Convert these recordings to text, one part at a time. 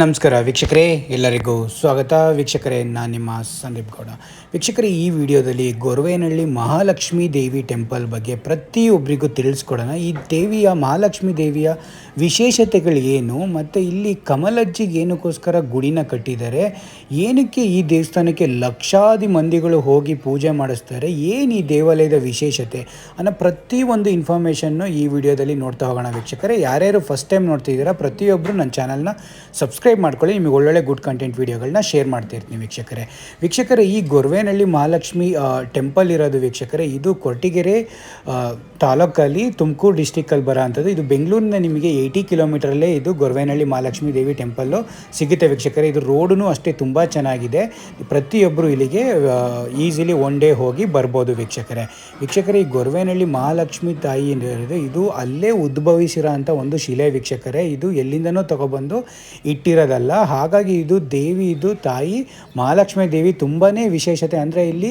ನಮಸ್ಕಾರ ವೀಕ್ಷಕರೇ, ಎಲ್ಲರಿಗೂ ಸ್ವಾಗತ. ವೀಕ್ಷಕರೇ, ನಾನು ನಿಮ್ಮ ಸಂದೀಪ್ ಗೌಡ. ವೀಕ್ಷಕರೇ, ಈ ವಿಡಿಯೋದಲ್ಲಿ ಗೊರವೇನಹಳ್ಳಿ ಮಹಾಲಕ್ಷ್ಮೀ ದೇವಿ ಟೆಂಪಲ್ ಬಗ್ಗೆ ಪ್ರತಿಯೊಬ್ಬರಿಗೂ ತಿಳಿಸ್ಕೊಡೋಣ. ಈ ದೇವಿಯ, ಮಹಾಲಕ್ಷ್ಮೀ ದೇವಿಯ ವಿಶೇಷತೆಗಳು ಏನು? ಮತ್ತು ಇಲ್ಲಿ ಕಮಲಜ್ಜಿಗೆ ಏನಕ್ಕೋಸ್ಕರ ಗುಡಿನ ಕಟ್ಟಿದ್ದಾರೆ? ಏನಕ್ಕೆ ಈ ದೇವಸ್ಥಾನಕ್ಕೆ ಲಕ್ಷಾದಿ ಮಂದಿಗಳು ಹೋಗಿ ಪೂಜೆ ಮಾಡಿಸ್ತಾರೆ? ಏನು ಈ ದೇವಾಲಯದ ವಿಶೇಷತೆ? ಅನ್ನೋ ಪ್ರತಿಯೊಂದು ಇನ್ಫಾರ್ಮೇಷನ್ನು ಈ ವಿಡಿಯೋದಲ್ಲಿ ನೋಡ್ತಾ ಹೋಗೋಣ ವೀಕ್ಷಕರೇ. ಯಾರ್ಯಾರು ಫಸ್ಟ್ ಟೈಮ್ ನೋಡ್ತಿದ್ದೀರಾ ಪ್ರತಿಯೊಬ್ಬರು ನನ್ನ ಚಾನಲ್ನ ಸಬ್ಸ್ಕ್ರೈಬ್ ಮಾಡ್ಕೊಳ್ಳಿ. ನಿಮಗೆ ಒಳ್ಳೊಳ್ಳೆ ಗುಡ್ ಕಂಟೆಂಟ್ ವೀಡಿಯೋಗಳನ್ನ ಶೇರ್ ಮಾಡ್ತಾ ಇರ್ತೀನಿ ವೀಕ್ಷಕರೇ. ವೀಕ್ಷಕರೇ, ಈ ಗೊರ್ವೇನಹಳ್ಳಿ ಮಹಾಲಕ್ಷ್ಮಿ ಟೆಂಪಲ್ ಇರೋದು ವೀಕ್ಷಕರೇ, ಇದು ಕೊರಟಿಗೆರೆ ತಾಲೂಕಲ್ಲಿ ತುಮಕೂರು ಡಿಸ್ಟಿಕ್ಕಲ್ಲಿ ಬರೋ ಅಂಥದ್ದು ಇದು ಬೆಂಗಳೂರಿನ ನಿಮಗೆ ಏಯ್ಟಿ ಕಿಲೋಮೀಟರಲ್ಲೇ ಇದು ಗೊರ್ವೇನಹಳ್ಳಿ ಮಹಾಲಕ್ಷ್ಮಿ ದೇವಿ ಟೆಂಪಲ್ಲು ಸಿಗುತ್ತೆ ವೀಕ್ಷಕರೇ. ಇದು ರೋಡೂ ಅಷ್ಟೇ ತುಂಬ ಚೆನ್ನಾಗಿದೆ. ಪ್ರತಿಯೊಬ್ಬರು ಇಲ್ಲಿಗೆ ಈಸಿಲಿ ಒನ್ ಡೇ ಹೋಗಿ ಬರ್ಬೋದು ವೀಕ್ಷಕರೇ. ವೀಕ್ಷಕರೇ, ಈ ಗೊರ್ವೇನಹಳ್ಳಿ ಮಹಾಲಕ್ಷ್ಮಿ ತಾಯಿ ಇದು ಅಲ್ಲೇ ಉದ್ಭವಿಸಿರೋ ಒಂದು ಶಿಲೆ ವೀಕ್ಷಕರೇ. ಇದು ಎಲ್ಲಿಂದನೂ ತಗೊಬಂದು ಇಟ್ಟಿರೋದಲ್ಲ ಹಾಗಾಗಿ ಇದು ದೇವಿ, ಇದು ತಾಯಿ, ಮಹಾಲಕ್ಷ್ಮೀ ದೇವಿ ತುಂಬಾ ವಿಶೇಷತೆ. ಅಂದರೆ ಇಲ್ಲಿ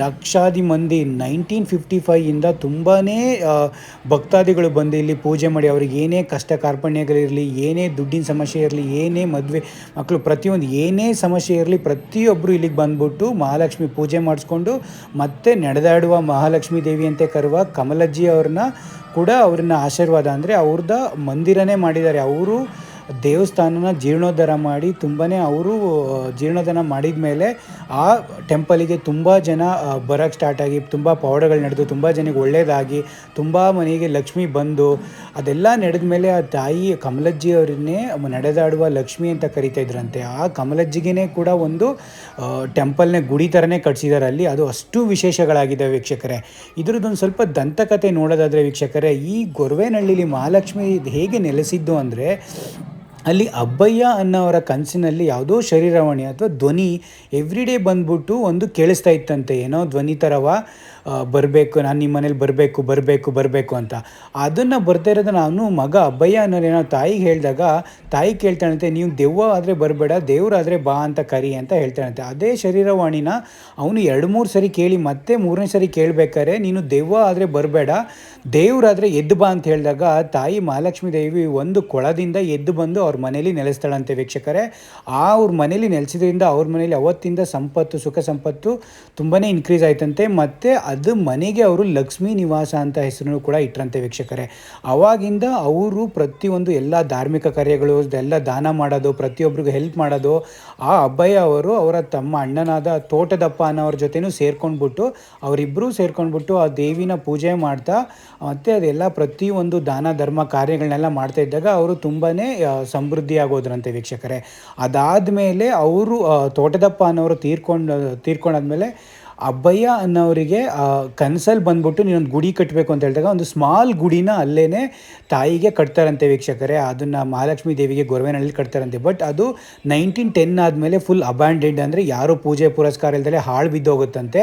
ಲಕ್ಷಾದಿ ಮಂದಿ, ನೈನ್ಟೀನ್ ಫಿಫ್ಟಿ ಫೈಯಿಂದ ತುಂಬಾ ಭಕ್ತಾದಿಗಳು ಬಂದು ಇಲ್ಲಿ ಪೂಜೆ ಮಾಡಿ ಅವ್ರಿಗೆ ಏನೇ ಕಷ್ಟ ಕಾರ್ಪಣ್ಯಗಳಿರಲಿ, ಏನೇ ದುಡ್ಡಿನ ಸಮಸ್ಯೆ ಇರಲಿ, ಏನೇ ಮದುವೆ ಮಕ್ಕಳು ಪ್ರತಿಯೊಂದು ಏನೇ ಸಮಸ್ಯೆ ಇರಲಿ ಪ್ರತಿಯೊಬ್ಬರು ಇಲ್ಲಿಗೆ ಬಂದ್ಬಿಟ್ಟು ಮಹಾಲಕ್ಷ್ಮಿ ಪೂಜೆ ಮಾಡಿಸ್ಕೊಂಡು ಮತ್ತೆ ನಡೆದಾಡುವ ಮಹಾಲಕ್ಷ್ಮಿ ದೇವಿ ಅಂತ ಕರುವ ಕಮಲಜ್ಜಿ ಅವ್ರನ್ನ ಕೂಡ ಅವ್ರನ್ನ ಆಶೀರ್ವಾದ. ಅಂದರೆ ಅವ್ರದ್ದ ಮಂದಿರನೇ ಮಾಡಿದ್ದಾರೆ. ಅವರು ದೇವಸ್ಥಾನನ ಜೀರ್ಣೋದ್ಧಾರ ಮಾಡಿ ತುಂಬಾ ಅವರು ಜೀರ್ಣೋದ್ಧಾರ ಮಾಡಿದ ಮೇಲೆ ಆ ಟೆಂಪಲಿಗೆ ತುಂಬ ಜನ ಬರೋಕ್ಕೆ ಸ್ಟಾರ್ಟ್ ಆಗಿ, ತುಂಬ ಪವಾಡಗಳು ನಡೆದು, ತುಂಬ ಜನಕ್ಕೆ ಒಳ್ಳೆಯದಾಗಿ ತುಂಬ ಮನೆಗೆ ಲಕ್ಷ್ಮಿ ಬಂದು, ಅದೆಲ್ಲ ನಡೆದ ಮೇಲೆ ಆ ತಾಯಿ ಕಮಲಜ್ಜಿ ಅವರನ್ನೇ ನಡೆದಾಡುವ ಲಕ್ಷ್ಮಿ ಅಂತ ಕರಿತಾ ಇದ್ರಂತೆ. ಆ ಕಮಲಜ್ಜಿಗೆ ಕೂಡ ಒಂದು ಟೆಂಪಲ್ನೇ ಗುಡಿ ಥರನೇ ಕಟ್ಸಿದ್ದಾರೆ ಅಲ್ಲಿ. ಅದು ಅಷ್ಟು ವಿಶೇಷಗಳಾಗಿದೆ ವೀಕ್ಷಕರೇ. ಇದ್ರದ್ದೊಂದು ಸ್ವಲ್ಪ ದಂತಕತೆ ನೋಡೋದಾದರೆ ವೀಕ್ಷಕರೇ, ಈ ಗೊರವೇನಹಳ್ಳಿಲಿ ಮಹಾಲಕ್ಷ್ಮಿ ಹೇಗೆ ನೆಲೆಸಿದ್ದು ಅಂದರೆ ಅಲ್ಲಿ ಅಬ್ಬಯ್ಯ ಅನ್ನೋವರ ಕನಸಿನಲ್ಲಿ ಯಾವುದೋ ಶರೀರವಾಣಿ ಅಥವಾ ಧ್ವನಿ ಎವ್ರಿ ಡೇ ಬಂದ್ಬಿಟ್ಟು ಒಂದು ಕೇಳಿಸ್ತಾ ಇತ್ತಂತೆ. ಏನೋ ಧ್ವನಿ ಥರವ ಬರಬೇಕು, ನಾನು ನಿಮ್ಮ ಮನೇಲಿ ಬರಬೇಕು ಬರಬೇಕು ಬರಬೇಕು ಅಂತ. ಅದನ್ನು ಬರ್ತಾ ಇರೋದು ನಾನು, ಮಗ ಅಬ್ಬಯ್ಯ ಅನ್ನೋರೇನೋ ತಾಯಿಗೆ ಹೇಳಿದಾಗ, ತಾಯಿ ಕೇಳ್ತಾಳಂತೆ, ನೀವು ದೆವ್ವ ಆದರೆ ಬರಬೇಡ ದೇವರಾದರೆ ಬಾ ಅಂತ ಕರಿ ಅಂತ ಹೇಳ್ತಾಳಂತೆ. ಅದೇ ಶರೀರವಾಣಿನ ಅವನು ಎರಡು ಮೂರು ಸರಿ ಕೇಳಿ, ಮತ್ತೆ ಮೂರನೇ ಸರಿ ಕೇಳಬೇಕಾದ್ರೆ, ನೀನು ದೆವ್ವ ಆದರೆ ಬರಬೇಡ ದೇವರಾದರೆ ಎದ್ದು ಬಾ ಅಂತ ಹೇಳಿದಾಗ, ತಾಯಿ ಮಹಾಲಕ್ಷ್ಮೀ ದೇವಿ ಒಂದು ಕೊಳದಿಂದ ಎದ್ದು ಬಂದು ಅವ್ರ ಮನೇಲಿ ನೆಲೆಸ್ತಾಳಂತೆ ವೀಕ್ಷಕರೇ. ಆ ಅವ್ರ ಮನೇಲಿ ನೆಲೆಸಿದ್ರಿಂದ ಅವ್ರ ಮನೇಲಿ ಅವತ್ತಿಂದ ಸಂಪತ್ತು, ಸುಖ ಸಂಪತ್ತು ತುಂಬಾ ಇನ್ಕ್ರೀಸ್ ಆಯ್ತಂತೆ. ಮತ್ತು ಅದು ಮನೆಗೆ ಅವರು ಲಕ್ಷ್ಮೀ ನಿವಾಸ ಅಂತ ಹೆಸರನ್ನು ಕೂಡ ಇಟ್ಟರಂತೆ ವೀಕ್ಷಕರೇ. ಅವಾಗಿಂದ ಅವರು ಪ್ರತಿಯೊಂದು ಎಲ್ಲ ಧಾರ್ಮಿಕ ಕಾರ್ಯಗಳು, ಎಲ್ಲ ದಾನ ಮಾಡೋದು ಪ್ರತಿಯೊಬ್ಬರಿಗೂ ಹೆಲ್ಪ್ ಮಾಡೋದು, ಆ ಅಬ್ಬಯ್ಯ ಅವರು ಅವರ ತಮ್ಮ ಅಣ್ಣನಾದ ತೋಟದಪ್ಪ ಅನ್ನೋರ ಜೊತೆನೂ ಸೇರ್ಕೊಂಡ್ಬಿಟ್ಟು ಅವರಿಬ್ಬರೂ ಸೇರ್ಕೊಂಡ್ಬಿಟ್ಟು ಆ ದೇವಿನ ಪೂಜೆ ಮಾಡ್ತಾ, ಮತ್ತು ಅದೆಲ್ಲ ಪ್ರತಿಯೊಂದು ದಾನ, ಧರ್ಮ ಕಾರ್ಯಗಳನ್ನೆಲ್ಲ ಮಾಡ್ತಾ ಇದ್ದಾಗ ಅವರು ತುಂಬಾ ಸಮೃದ್ಧಿ ಆಗೋದ್ರಂತೆ ಅದಾದ ಮೇಲೆ ಅವರು ತೋಟದಪ್ಪ ಅನ್ನೋರು ತೀರ್ಕೊಂಡು, ತೀರ್ಕೊಂಡಾದ್ಮೇಲೆ ಅಬ್ಬಯ್ಯ ಅನ್ನೋರಿಗೆ ಕನಸಲ್ಲಿ ಬಂದ್ಬಿಟ್ಟು ನೀನೊಂದು ಗುಡಿ ಕಟ್ಟಬೇಕು ಅಂತ ಹೇಳಿದಾಗ ಒಂದು ಸ್ಮಾಲ್ ಗುಡಿನ ಅಲ್ಲೇ ತಾಯಿಗೆ ಕಟ್ತಾರಂತೆ ವೀಕ್ಷಕರೇ. ಅದನ್ನು ಮಹಾಲಕ್ಷ್ಮೀ ದೇವಿಗೆ ಗೊರವೇನಹಳ್ಳಿ ಕಟ್ತಾರಂತೆ. ಬಟ್ ಅದು ನೈನ್ಟೀನ್ ಟೆನ್ ಆದಮೇಲೆ ಫುಲ್ ಅಬ್ಯಾಂಡೆಡ್ ಅಂದರೆ ಯಾರು ಪೂಜೆ ಪುರಸ್ಕಾರ ಇಲ್ದಲೆ ಹಾಳು ಬಿದ್ದೋಗುತ್ತಂತೆ.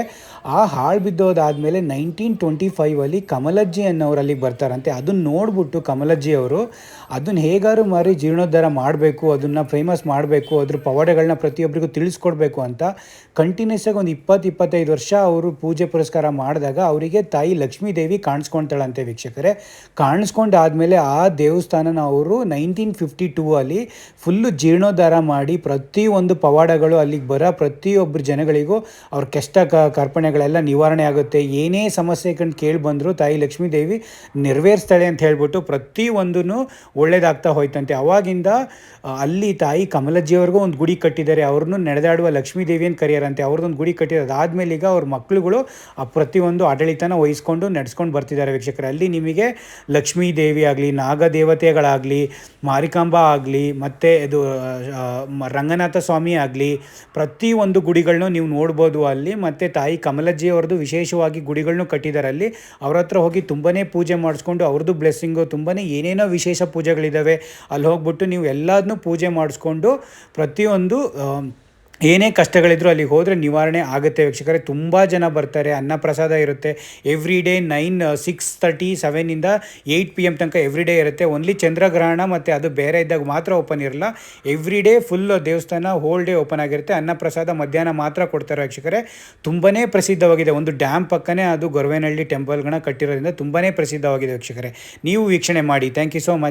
ಆ ಹಾಳು ಬಿದ್ದೋದಾದಮೇಲೆ ನೈನ್ಟೀನ್ ಟ್ವೆಂಟಿ ಫೈವಲ್ಲಿ ಕಮಲಜ್ಜಿ ಅನ್ನೋರು ಅಲ್ಲಿಗೆ ಬರ್ತಾರಂತೆ. ಅದನ್ನು ನೋಡ್ಬಿಟ್ಟು ಕಮಲಜ್ಜಿ ಅವರು ಅದನ್ನು ಹೇಗಾರು ಮಾರಿ ಜೀರ್ಣೋದ್ಧಾರ ಮಾಡಬೇಕು, ಅದನ್ನು ಫೇಮಸ್ ಮಾಡಬೇಕು, ಅದ್ರ ಪವಾಡಗಳನ್ನ ಪ್ರತಿಯೊಬ್ಬರಿಗೂ ತಿಳಿಸ್ಕೊಡ್ಬೇಕು ಅಂತ ಕಂಟಿನ್ಯೂಸ್ ಆಗಿ ಒಂದು ಇಪ್ಪತ್ತು, ಇಪ್ಪತ್ತೈದು ವರ್ಷ ಅವರು ಪೂಜೆ ಪುರಸ್ಕಾರ ಮಾಡಿದಾಗ ಅವರಿಗೆ ತಾಯಿ ಲಕ್ಷ್ಮೀ ದೇವಿ ಕಾಣಿಸ್ಕೊಳ್ತಾಳಂತೆ ವೀಕ್ಷಕರೇ. ಕಾಣಿಸ್ಕೊಂಡಾದ್ಮೇಲೆ ಆ ದೇವಸ್ಥಾನನ ಅವರು ನೈನ್ಟೀನ್ ಫಿಫ್ಟಿ ಟೂ ಅಲ್ಲಿ ಫುಲ್ಲು ಜೀರ್ಣೋದ್ಧಾರ ಮಾಡಿ ಪ್ರತಿಯೊಂದು ಪವಾಡಗಳು ಅಲ್ಲಿಗೆ ಬರೋ ಪ್ರತಿಯೊಬ್ಬರು ಜನಗಳಿಗೂ ಅವ್ರ ಕಷ್ಟ ಕ, ಕಾರ್ಪಣ್ಯಗಳೆಲ್ಲ ನಿವಾರಣೆ ಆಗುತ್ತೆ. ಏನೇ ಸಮಸ್ಯೆ ಕಂಡು ಕೇಳಿ ಬಂದರೂ ತಾಯಿ ಲಕ್ಷ್ಮೀ ದೇವಿ ನೆರವೇರಿಸ್ತಾಳೆ ಅಂತ ಹೇಳ್ಬಿಟ್ಟು ಪ್ರತಿಯೊಂದೂ ಒಳ್ಳೇದಾಗ್ತಾ ಹೋಯ್ತಂತೆ. ಅವಾಗಿಂದ ಅಲ್ಲಿ ತಾಯಿ ಕಮಲಜ್ಜಿಯವ್ರಿಗೂ ಒಂದು ಗುಡಿ ಕಟ್ಟಿದ್ದಾರೆ. ಅವ್ರನ್ನೂ ನಡೆದಾಡುವ ಲಕ್ಷ್ಮೀ ದೇವಿ ಅಂತ ಕರೆಯಾರಂತೆ. ಅವ್ರದ್ದೊಂದು ಗುಡಿ ಕಟ್ಟಿದ್ದಾರೆ ಅದಾದಮೇಲೆ ಈಗ ಅವ್ರ ಮಕ್ಕಳುಗಳು ಆ ಪ್ರತಿಯೊಂದು ಆಡಳಿತನ ವಹಿಸ್ಕೊಂಡು ನಡೆಸ್ಕೊಂಡು ಬರ್ತಿದ್ದಾರೆ ವೀಕ್ಷಕರೇ. ಅಲ್ಲಿ ನಿಮಗೆ ಲಕ್ಷ್ಮೀ ದೇವಿ ಆಗಲಿ ನಾಗದೇವತೆಗಳಾಗಲಿ ಮಾರಿಕಾಂಬ ಆಗಲಿ, ಮತ್ತು ಇದು ರಂಗನಾಥ ಸ್ವಾಮಿ ಆಗಲಿ, ಪ್ರತಿಯೊಂದು ಗುಡಿಗಳನ್ನೂ ನೀವು ನೋಡ್ಬೋದು ಅಲ್ಲಿ, ಮತ್ತು ತಾಯಿ ಕಮಲಜ್ಜಿ ಅವ್ರದ್ದು ವಿಶೇಷವಾಗಿ ಗುಡಿಗಳನ್ನೂ ಕಟ್ಟಿದ್ದಾರೆ ಅಲ್ಲಿ. ಅವ್ರ ಹತ್ರ ಹೋಗಿ ತುಂಬಾ ಪೂಜೆ ಮಾಡಿಸ್ಕೊಂಡು ಅವ್ರದ್ದು ಬ್ಲೆಸ್ಸಿಂಗು ತುಂಬಾ ಏನೇನೋ ವಿಶೇಷ ಪೂಜೆಗಳಿದ್ದಾವೆ ಅಲ್ಲಿ ಹೋಗ್ಬಿಟ್ಟು ನೀವು ಎಲ್ಲದನ್ನೂ ಪೂಜೆ ಮಾಡಿಸ್ಕೊಂಡು ಪ್ರತಿಯೊಂದು ಏನೇ ಕಷ್ಟಗಳಿದ್ರು ಅಲ್ಲಿಗೆ ಹೋದರೆ ನಿವಾರಣೆ ಆಗುತ್ತೆ ವೀಕ್ಷಕರೇ. ತುಂಬ ಜನ ಬರ್ತಾರೆ, ಅನ್ನಪ್ರಸಾದ ಇರುತ್ತೆ. Every day nine six thirty ಸೆವೆನಿಂದ eight P M ತನಕ ಎವ್ರಿ ಡೇ ಇರುತ್ತೆ. ಓನ್ಲಿ ಚಂದ್ರಗ್ರಹಣ ಮತ್ತು ಅದು ಬೇರೆ ಇದ್ದಾಗ ಮಾತ್ರ ಓಪನ್ ಇರಲ್ಲ. ಎವ್ರಿ ಡೇ ಫುಲ್ ದೇವಸ್ಥಾನ ಹೋಲ್ ಡೇ ಓಪನ್ ಆಗಿರುತ್ತೆ. ಅನ್ನಪ್ರಸಾದ ಮಧ್ಯಾಹ್ನ ಮಾತ್ರ ಕೊಡ್ತಾರೆ ವೀಕ್ಷಕರೇ. ತುಂಬಾ ಪ್ರಸಿದ್ಧವಾಗಿದೆ. ಒಂದು ಡ್ಯಾಮ್ ಪಕ್ಕನೇ ಅದು ಗೊರವೇನಹಳ್ಳಿ ಟೆಂಪಲ್ಗಳನ್ನ ಕಟ್ಟಿರೋದ್ರಿಂದ ತುಂಬಾ ಪ್ರಸಿದ್ಧವಾಗಿದೆ ವೀಕ್ಷಕರೇ. ನೀವು ವೀಕ್ಷಣೆ ಮಾಡಿ. Thank you so much